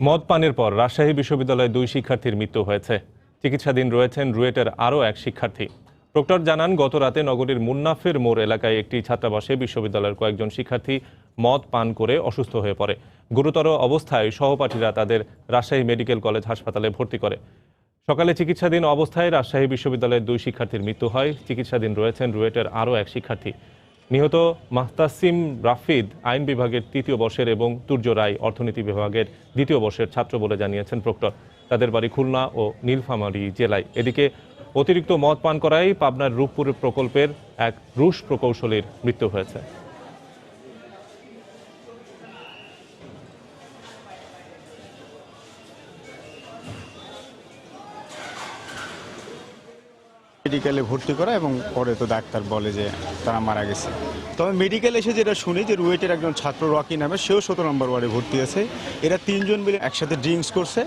মদ পানের পর রাজশাহী বিশ্ববিদ্যালয়ে দুই শিক্ষার্থীর মৃত্যু হয়েছে। চিকিৎসাধীন রয়েছেন রুয়েটের আরও এক শিক্ষার্থী। প্রক্টর জানান, গত রাতে নগরীর মুন্নাফের মোড় এলাকায় একটি ছাত্রাবাসে বিশ্ববিদ্যালয়ের কয়েকজন শিক্ষার্থী মদ পান করে অসুস্থ হয়ে পড়ে। গুরুতর অবস্থায় সহপাঠীরা তাদের রাজশাহী মেডিকেল কলেজ হাসপাতালে ভর্তি করে। সকালে চিকিৎসাধীন অবস্থায় রাজশাহী বিশ্ববিদ্যালয়ের দুই শিক্ষার্থীর মৃত্যু হয়। চিকিৎসাধীন রয়েছেন রুয়েটের আরও এক শিক্ষার্থী। নিহত মাহতাসিম রাফিদ আইন বিভাগের তৃতীয় বর্ষের এবং তুর্য রায় অর্থনীতি বিভাগের দ্বিতীয় বর্ষের ছাত্র বলে জানিয়েছেন প্রক্টর। তাদের বাড়ি খুলনা ও নীলফামারী জেলায়। এদিকে অতিরিক্ত মদ পান করায় পাবনার রূপপুর প্রকল্পের এক রুশ প্রকৌশলীর মৃত্যু হয়েছে। মেডিকেলে ভর্তি করা এবং পরে তো ডাক্তার বলে যে তারা মারা গেছে। তবে মেডিকেল এসে যেটা শুনি যে রুয়েটের একজন ছাত্র রকি নামে, সেও সতেরো নম্বর ওয়ার্ডে ভর্তি আছে এরা তিনজন মিলে একসাথে ড্রিঙ্কস করছে।